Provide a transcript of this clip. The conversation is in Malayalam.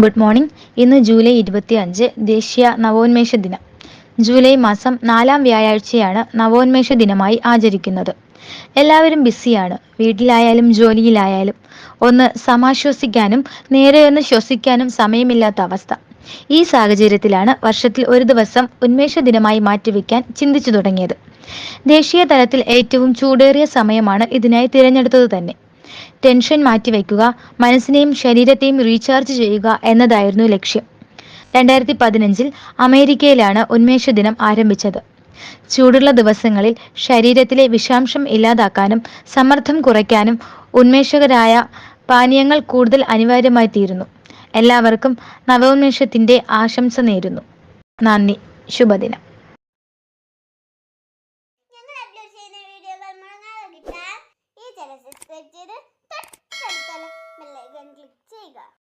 Good morning. ഇന്ന് ജൂലൈ ഇരുപത്തി അഞ്ച് ദേശീയ നവോന്മേഷ ദിനം. ജൂലൈ മാസം നാലാം വ്യാഴാഴ്ചയാണ് നവോന്മേഷ ദിനമായി ആചരിക്കുന്നത്. എല്ലാവരും ബിസിയാണ്. വീട്ടിലായാലും ജോലിയിലായാലും. ഒന്ന് സമാശ്വസിക്കാനും നേരെ ഒന്ന് ശ്വസിക്കാനും സമയമില്ലാത്ത അവസ്ഥ. ഈ സാഹചര്യത്തിലാണ് വർഷത്തിൽ ഒരു ദിവസം ഉന്മേഷ ദിനമായി മാറ്റിവെക്കാൻ ചിന്തിച്ചു തുടങ്ങിയത്. ദേശീയ തലത്തിൽ ഏറ്റവും ചൂടേറിയ സമയമാണ് ഇതിനായി തിരഞ്ഞെടുത്തത് തന്നെ. ടെൻഷൻ മാറ്റിവെക്കുക മനസ്സിനെയും ശരീരത്തെയും റീചാർജ് ചെയ്യുക എന്നതായിരുന്നു ലക്ഷ്യം. രണ്ടായിരത്തി പതിനഞ്ചിൽ അമേരിക്കയിലാണ് ഉന്മേഷ ദിനം ആരംഭിച്ചത്. ചൂടുള്ള ദിവസങ്ങളിൽ ശരീരത്തിലെ വിഷാംശം ഇല്ലാതാക്കാനും സമ്മർദ്ദം കുറയ്ക്കാനും ഉന്മേഷകരായ പാനീയങ്ങൾ കൂടുതൽ അനിവാര്യമായി തീരുന്നു. എല്ലാവർക്കും നവോന്മേഷത്തിന്റെ ആശംസ നേരുന്നു. നന്ദി. ശുഭദിനം.